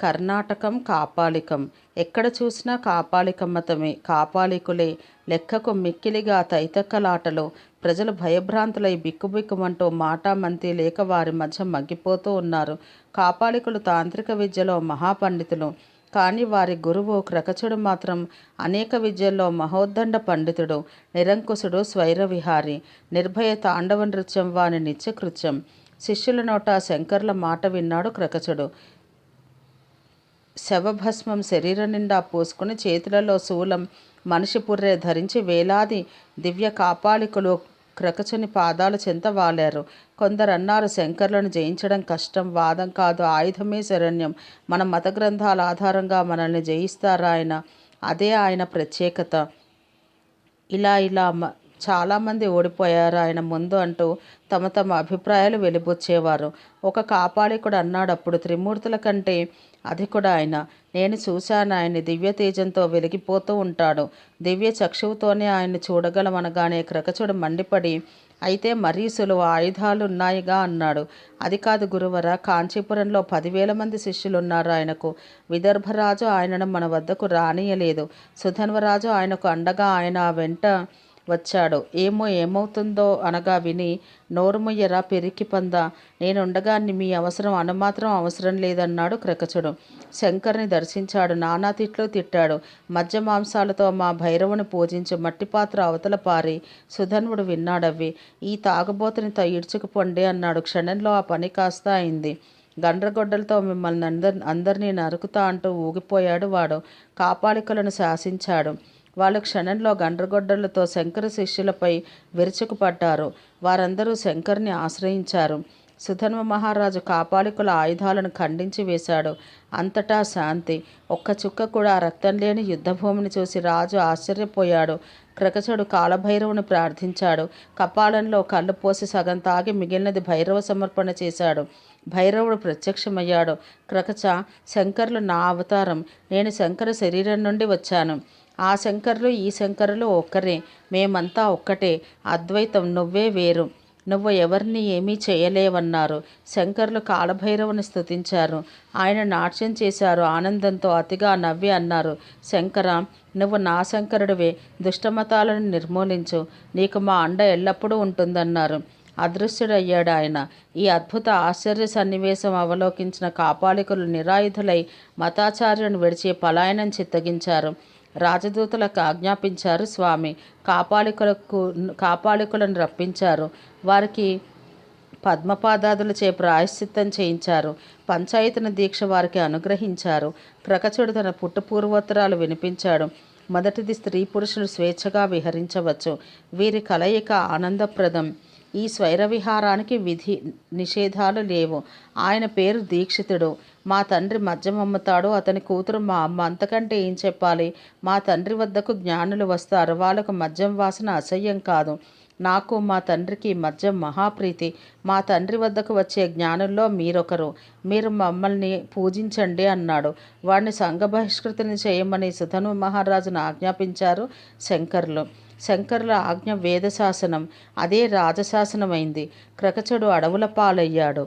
కర్ణాటకం కాపాలికం ఎక్కడ చూసినా కాపాలిక మతమే కాపాలికులే లెక్కకు మిక్కిలిగా తైతక్కలాటలు ప్రజలు భయభ్రాంతులై బిక్కుబిక్కుమంటూ మాటామంతి లేక వారి మధ్య మగ్గిపోతూ ఉన్నారు. కాపాలికులు తాంత్రిక విద్యలో మహాపండితులు. కానీ వారి గురువు క్రకచుడు మాత్రం అనేక విద్యల్లో మహోద్దండ పండితుడు నిరంకుశుడు స్వైరవిహారి నిర్భయ తాండవ నృత్యం వాని నిత్యకృత్యం. శిష్యుల నోట శంకర్ల మాట విన్నాడు క్రకచుడు. శవభస్మం శరీరం నిండా పోసుకుని చేతులలో శూలం మనిషి పుర్రె ధరించి వేలాది దివ్య కాపాలికులు క్రకచుని పాదాల చెంత వాలారు. కొందరు అన్నారు శంకర్లను జయించడం కష్టం వాదం కాదు ఆయుధమే శరణ్యం. మన మత గ్రంథాల ఆధారంగా మనల్ని జయిస్తారా ఆయన అదే ఆయన ప్రత్యేకత. ఇలా ఇలా మ- చాలామంది ఓడిపోయారు. ఆయన ముందు అంటూ తమ తమ అభిప్రాయాలు వెలిబుచ్చేవారు. ఒక కాపాలికుడు అన్నాడు అప్పుడు త్రిమూర్తుల కంటే అది కూడా ఆయన. నేను చూశాను ఆయన దివ్య తేజంతో వెలిగిపోతూ ఉంటాడు. దివ్య చక్షువుతోనే ఆయన్ని చూడగలమనగానే క్రకచుడు మండిపడి అయితే మరీ సులువు ఆయుధాలు ఉన్నాయిగా అన్నాడు. అది కాదు గురువర కాంచీపురంలో పదివేల మంది శిష్యులు ఉన్నారు ఆయనకు. విదర్భరాజు ఆయనను మన వద్దకు రానియలేదు. సుధన్వరాజు ఆయనకు అండగా ఆయన వెంట వచ్చాడు. ఏమో ఏమవుతుందో అనగా విని నోరుముయ్యరా పెరికి పంద నేనుండగా మీ అవసరం అనుమాత్రం అవసరం లేదన్నాడు క్రకచుడు. శంకర్ని దర్శించాడు. నానా తిట్లు తిట్టాడు. మధ్య మాంసాలతో మా భైరవుని పూజించి మట్టి పాత్ర అవతల పారి. సుధన్వుడు విన్నాడవి. ఈ తాగబోతని త ఈడ్చుకుపోండి అన్నాడు. క్షణంలో ఆ పని కాస్త అయింది. గండ్రగొడ్డలతో మిమ్మల్ని అందర్ అందరినీ నరుకుతా అంటూ ఊగిపోయాడు వాడు. కాపాలికలను శాసించాడు. వాళ్ళు క్షణంలో గండ్రగొడ్డలతో శంకర శిష్యులపై విరుచుకుపడ్డారు. వారందరూ శంకర్ని ఆశ్రయించారు. సుధన్వ మహారాజు కాపాలికుల ఆయుధాలను ఖండించి వేశాడు. అంతటా శాంతి. ఒక్క చుక్క కూడా రక్తం లేని యుద్ధభూమిని చూసి రాజు ఆశ్చర్యపోయాడు. క్రకచుడు కాలభైరవుని ప్రార్థించాడు. కపాలంలో కళ్ళు పోసి సగం తాగి మిగిలినది భైరవ సమర్పణ చేశాడు. భైరవుడు ప్రత్యక్షమయ్యాడు. క్రకచ శంకర్లు నా అవతారం. నేను శంకర శరీరం నుండి వచ్చాను. ఆ శంకర్లు ఈ శంకరులు ఒక్కరే. మేమంతా ఒక్కటే. అద్వైతం నువ్వే వేరు. నువ్వు ఎవరిని ఏమీ చేయలేవన్నారు. శంకర్లు కాలభైరవుని స్థుతించారు ఆయన నాట్యం చేశారు. ఆనందంతో అతిగా నవ్వి అన్నారు. శంకర నువ్వు నా శంకరుడివే. దుష్టమతాలను నిర్మూలించు. నీకు మా అండ ఎల్లప్పుడూ ఉంటుందన్నారు. అదృశ్యుడయ్యాడు ఆయన. ఈ అద్భుత ఆశ్చర్య సన్నివేశం అవలోకించిన కాపాలికులు నిరాయుధులై మతాచార్యుని విడిచి పలాయనం చిత్తగించారు. రాజదూతలకు ఆజ్ఞాపించారు స్వామి. కాపాలికులకు కాపాలికులను రప్పించారు. వారికి పద్మపాదాదులచే ప్రాయశ్చిత్తం చేయించారు. పంచాయతన దీక్ష వారికి అనుగ్రహించారు. క్రకచుడు తన పుట్టు పూర్వోత్తరాలు వినిపించాడు. మొదటిది స్త్రీ పురుషులు స్వేచ్ఛగా విహరించవచ్చు. వీరి కలయిక ఆనందప్రదం. ఈ స్వైర విహారానికి విధి నిషేధాలు లేవు. ఆయన పేరు దీక్షితుడు. మా తండ్రి మద్యం అమ్ముతాడు అతని కూతురు మా అమ్మ అంతకంటే ఏం చెప్పాలి? మా తండ్రి వద్దకు జ్ఞానులు వస్తారు వాళ్ళకు మద్యం వాసన అసహ్యం కాదు. నాకు మా తండ్రికి మద్యం మహాప్రీతి. మా తండ్రి వద్దకు వచ్చే జ్ఞానుల్లో మీరొకరు. మీరు మమ్మల్ని పూజించండి అన్నాడు. వాడిని సంఘ బహిష్కృతిని చేయమని సుధను మహారాజును ఆజ్ఞాపించారు శంకర్లు. శంకరుల ఆజ్ఞ వేదశాసనం. అదే రాజశాసనమైంది. క్రకచుడు అడవుల పాలయ్యాడు.